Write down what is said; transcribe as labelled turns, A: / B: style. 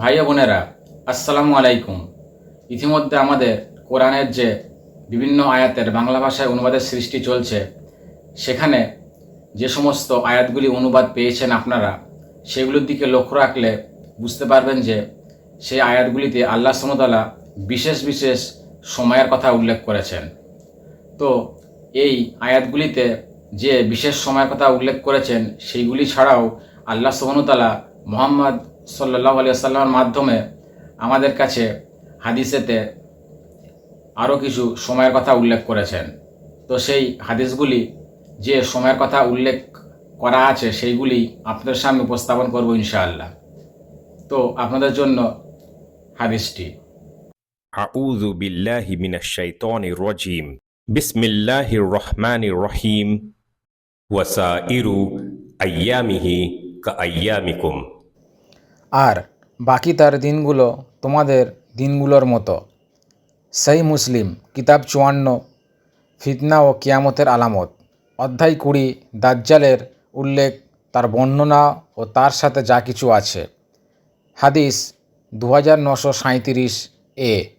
A: ভাই বোনেরা, আসসালামু আলাইকুম। ইতিমধ্যে আমাদের কোরআনের যে বিভিন্ন আয়াতের বাংলা ভাষায় অনুবাদের সৃষ্টি চলছে, সেখানে যে সমস্ত আয়াতগুলি অনুবাদ পেয়েছেন আপনারা, সেগুলোর দিকে লক্ষ্য রাখলে বুঝতে পারবেন যে সেই আয়াতগুলিতে আল্লাহ সমতালা বিশেষ বিশেষ সময়ের কথা উল্লেখ করেছেন। তো এই আয়াতগুলিতে যে বিশেষ সময়ের কথা উল্লেখ করেছেন, সেইগুলি ছাড়াও আল্লাহ সুবহানুতালা মোহাম্মদ সাল্লাহ আলিয়া সাল্লামের মাধ্যমে আমাদের কাছে হাদিসেতে আরও কিছু সময়ের কথা উল্লেখ করেছেন। তো সেই হাদিসগুলি যে সময়ের কথা উল্লেখ করা আছে, সেইগুলি আপনাদের সামনে উপস্থাপন করব ইনশাআল্লাহ। তো আপনাদের জন্য হাদিসটি।
B: আউযু বিল্লাহি মিনাশ শাইতানির রাজিম। বিসমিল্লাহির রহমানির রহিম। ওয়াসাইরু আইয়ামিহি কা আইয়ামিকুম।
C: আর বাকি তার দিনগুলো তোমাদের দিনগুলোর মতো। সেই মুসলিম, কিতাব চুয়ান্ন, ফিতনা ও কিয়ামতের আলামত। অধ্যায় কুড়ি, দাজ্জালের উল্লেখ, তার বর্ণনা ও তার সাথে যা কিছু আছে। হাদিস দু হাজার নশো সাঁইত্রিশ এ।